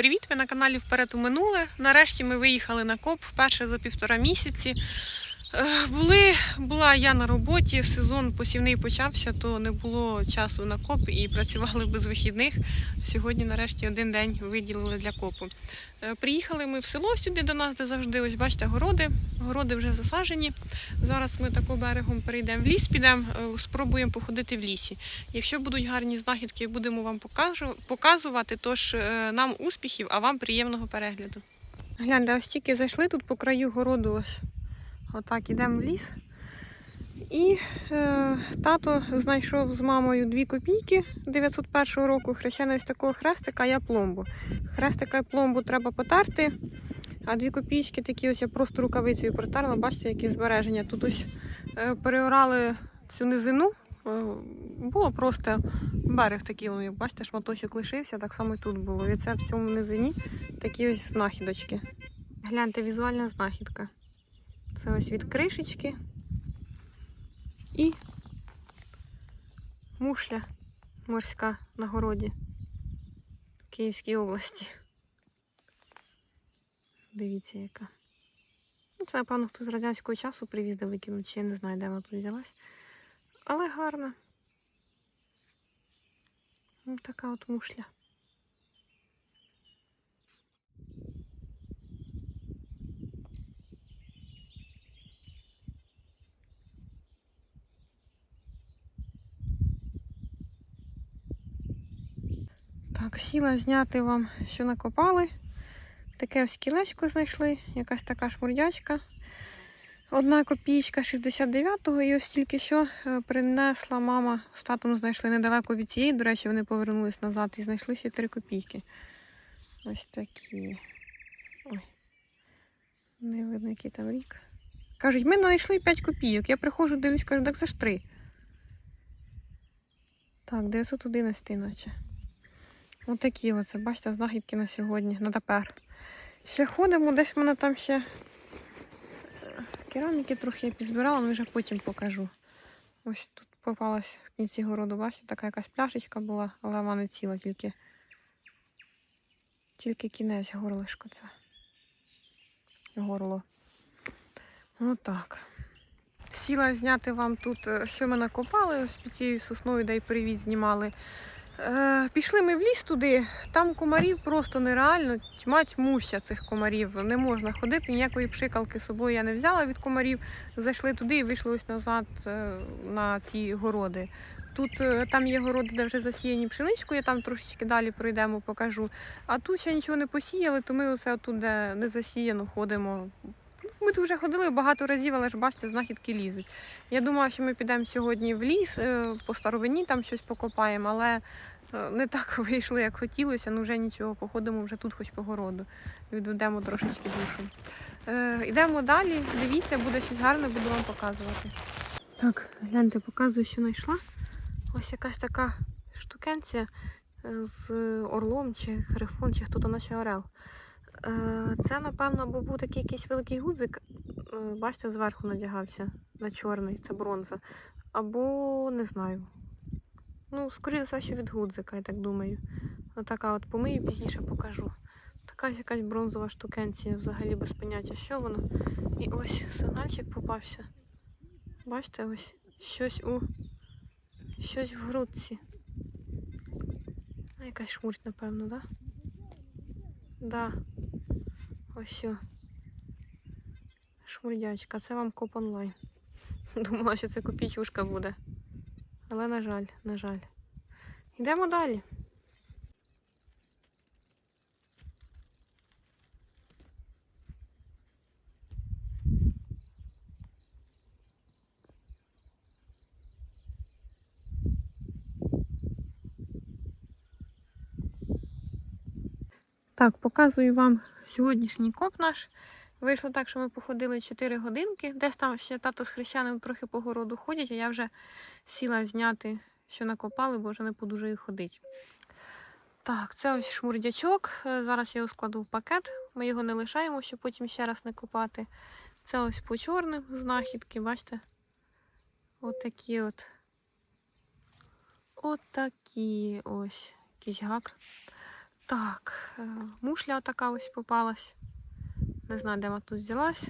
привіт! Ви на каналі Вперед у минуле. Нарешті ми виїхали на коп вперше за півтора місяці. Е, Були, була я на роботі, сезон посівний почався, то не було часу на коп і працювали без вихідних. Сьогодні, нарешті, один день виділили для копу. Е, Приїхали ми в село сюди до нас, де завжди ось бачите городи. Городи вже засаджені. Зараз ми тако берегом перейдемо в ліс, підемо, е, спробуємо походити в лісі. Якщо будуть гарні знахідки, будемо вам показувати. Тож е, нам успіхів, а вам приємного перегляду. Гляньте, ось тільки зайшли тут по краю городу. Ось отак ідемо в ліс. І е, тато знайшов з мамою дві копійки 901 року, хрещеного ось такого хрестика, а я пломбу. Хрестика і пломбу треба потерти, а дві копійки такі ось я просто рукавицею протерла. Бачите, які збереження. Тут ось е, переорали цю низину. Е, Було просто берег такий, ну, бачите, шматочок лишився, так само і тут було. І це в цьому низині такі ось знахідочки. Гляньте, візуальна знахідка. Це ось від кришечки і мушля морська на городі в Київській області. Дивіться, яка. Ну, Це, напевно, хто з радянського часу привіз де викинуть, чи я не знаю, де вона тут взялась. Але гарна. Ось така от мушля. Так, сіла зняти вам, що накопали. Таке ось кілечко знайшли, якась така шмурдячка. Одна копійка 69-го, і ось тільки що е, принесла мама з татом знайшли недалеко від цієї. До речі, вони повернулись назад і знайшли ще 3 копійки. Ось такі. Ой. Не видно, який там рік. Кажуть, ми знайшли 5 копійок. Я приходжу, дивлюсь, кажу, так це ж 3. Так, 911 наче. Отакі оце, бачите, знахідки на сьогодні, на тепер. Ще ходимо, десь в мене там ще е, кераміки трохи я підзбирала, але вже потім покажу. Ось тут попалась в кінці городу, бачите, така якась пляшечка була, але вона не ціла, тільки, тільки кінець горлишко це. Горло. Отак. Сіла зняти вам тут, е, що ми накопали, ось під цією сосною, де й привіт знімали. Е, пішли ми в ліс туди, там комарів просто нереально, тьма тьмуща цих комарів. Не можна ходити, ніякої пшикалки з собою я не взяла від комарів. Зайшли туди і вийшли ось назад е, на ці городи. Тут е, там є городи, де вже засіяні пшеничкою, там трошечки далі пройдемо, покажу. А тут ще нічого не посіяли, то ми оце тут, де не засіяно, ходимо. Ми тут вже ходили багато разів, але ж бачите, знахідки лізуть. Я думала, що ми підемо сьогодні в ліс, е, по старовині там щось покопаємо, але е, не так вийшло, як хотілося. Ну вже нічого, походимо вже тут, хоч по городу. Відведемо трошечки душу. Е, йдемо далі, дивіться, буде щось гарне, буду вам показувати. Так, гляньте, показую, що знайшла. Ось якась така штукенція з орлом чи грифон, чи хто то наче орел. Е, Це, напевно, або був такий якийсь великий гудзик. е, Бачите, зверху надягався на чорний, це бронза. Або не знаю. Ну, скоріше все, що від гудзика, я так думаю. Отака от помию, пізніше покажу. Така якась бронзова штукенція, взагалі без поняття, що воно. І ось сигнальчик попався. Бачите, ось щось у щось в грудці. А, Якась шмурть, напевно, так? Да? Да. Ось. Шмурдячка, це вам коп онлайн. Думала, що це копійчушка буде. Але на жаль, на жаль. Йдемо далі. Так, показую вам сьогоднішній коп наш. Вийшло так, що ми походили 4 годинки. Десь там ще тато з хрещаним трохи по городу ходять, а я вже сіла зняти, що накопали, бо вже не подужаю ходити. Так, це ось шмурдячок. Е, Зараз я його складу в пакет. Ми його не лишаємо, щоб потім ще раз не копати. Це ось по чорним знахідки, бачите? От такі от. От ось. Якийсь гак. Так, е, мушля така ось попалась. Не знаю, де вона тут взялась.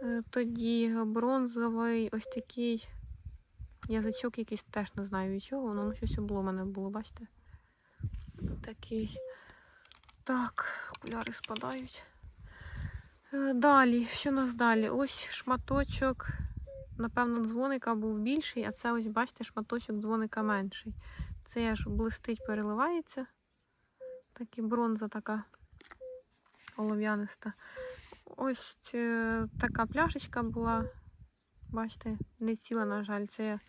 Е, Тоді бронзовий ось такий язичок якийсь теж не знаю від чого. Воно щось було мене було, бачите? Такий. Так, окуляри спадають. Е, Далі, що у нас далі? Ось шматочок, напевно, дзвоника був більший, а це ось, бачите, шматочок дзвоника менший. Це аж блистить, переливається. Так і бронза така олов'яниста. Ось е, така пляшечка була. Бачите, не ціла, на жаль, це я,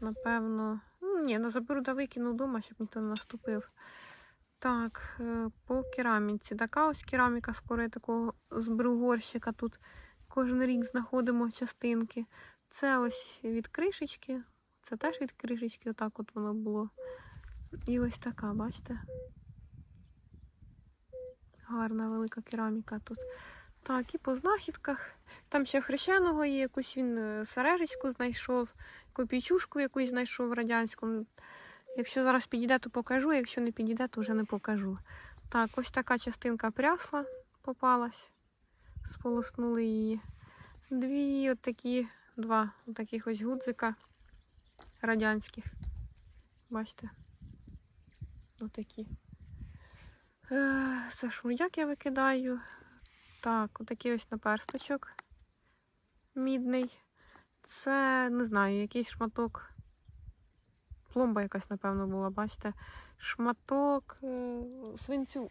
напевно. Ну, ні, ну заберу да викину вдома, щоб ніхто не наступив. Так, е, по кераміці. Така ось кераміка скоро такого з бригорщика. Тут кожен рік знаходимо частинки. Це ось від кришечки. Це теж від кришечки, отак от воно було. І ось така, бачите? Гарна велика кераміка тут. Так, і по знахідках. Там ще хрещеного є, якусь він е, сережечку знайшов, копійчушку якусь знайшов радянську. Якщо зараз підійде, то покажу, якщо не підійде, то вже не покажу. Так, ось така частинка прясла попалась. Сполоснули її. Дві от такі, два таких ось гудзика радянських. Бачите? Отакі. Це шмурдяк я викидаю. Так, отакий ось наперсточок мідний. Це, не знаю, якийсь шматок. Пломба якась, напевно, була, бачите? Шматок е, свинцю.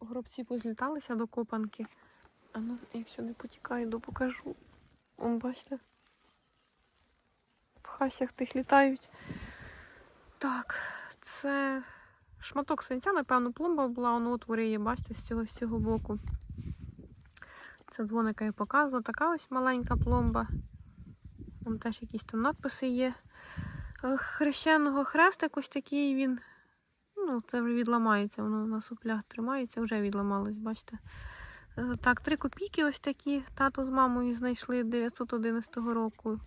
Гробці позліталися до копанки. А ну, якщо не потікає, то покажу. О, бачите? В хащах тих літають. Так, це шматок свинця, напевно, пломба була, воно отвори є, бачите, з цього, з цього боку. Це дзвоника я показувала. Така ось маленька пломба. Там теж якісь там надписи є. Е, Хрещеного хрестик ось такий він. Ну, це вже відламається, воно на суплях тримається, вже відламалось, бачите. Е, Так, три копійки ось такі. Тато з мамою знайшли 911 року.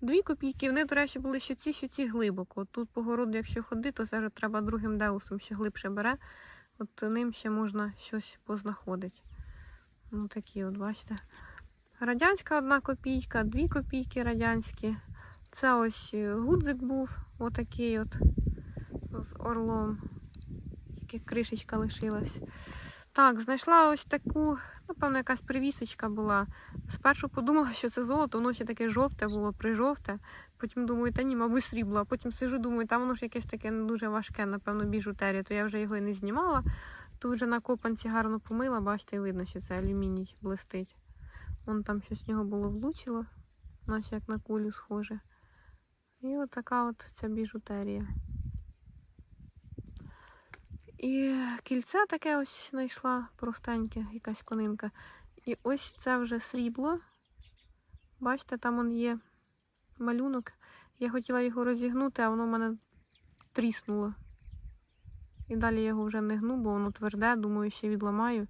Дві копійки, вони, до речі, були що ці, що ці глибоко. Тут по городу, якщо ходити, то це треба другим деусом ще глибше бере. От ним ще можна щось познаходити. Ну такі от, бачите. Радянська одна копійка, дві копійки радянські. Це ось е, гудзик був, отакий от з орлом. Тільки кришечка лишилась. Так, знайшла ось таку, напевно, якась привісочка була. Спершу подумала, що це золото, воно ще таке жовте було, прижовте. Потім думаю, та ні, мабуть, срібло. Потім сижу, думаю, там воно ж якесь таке не дуже важке, напевно, біжутерія, то я вже його і не знімала. Тут вже на копанці гарно помила, бачите, і видно, що це алюміній блистить. Вон там щось в нього було влучило, наче як на кулю схоже. І от от ця біжутерія. І кільце таке ось знайшла простеньке, якась конинка. І ось це вже срібло. Бачите, там он є малюнок. Я хотіла його розігнути, а воно в мене тріснуло. І далі я його вже не гну, бо воно тверде, думаю, ще відламаю.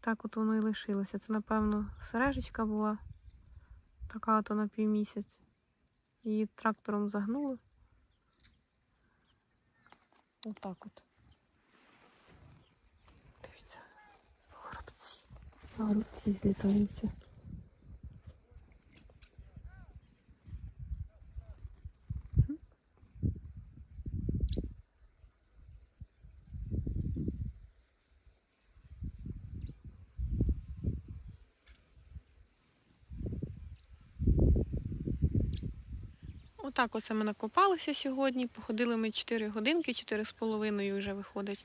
Так от воно і лишилося. Це, напевно, сережечка була. Така от на півмісяць. Її трактором загнуло. Отак от. Дивіться. Горобці. Горобці злітаються. Отак оце ми накопалися сьогодні. Походили ми 4 годинки, 4 з половиною вже виходить.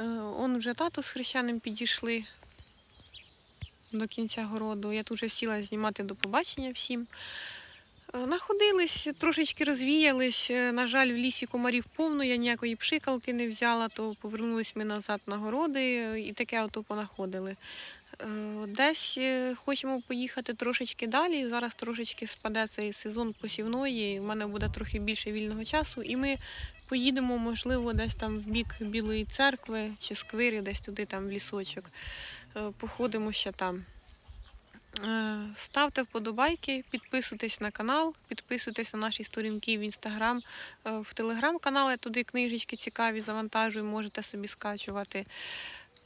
Е, Он вже тато з хрещеним підійшли до кінця городу. Я тут вже сіла знімати до побачення всім. Е, Находились, трошечки розвіялись. Е, На жаль, в лісі комарів повно, я ніякої пшикалки не взяла, то повернулись ми назад на городи і таке ото понаходили. Е, Десь е, хочемо поїхати трошечки далі. Зараз трошечки спаде цей сезон посівної. У мене буде трохи більше вільного часу, і ми поїдемо, можливо, десь там в бік Білої церкви чи сквири, десь туди там в лісочок. Е, Походимо ще там. Ставте вподобайки, підписуйтесь на канал, підписуйтесь на наші сторінки в інстаграм, в телеграм-канал. Я туди книжечки цікаві завантажую, можете собі скачувати.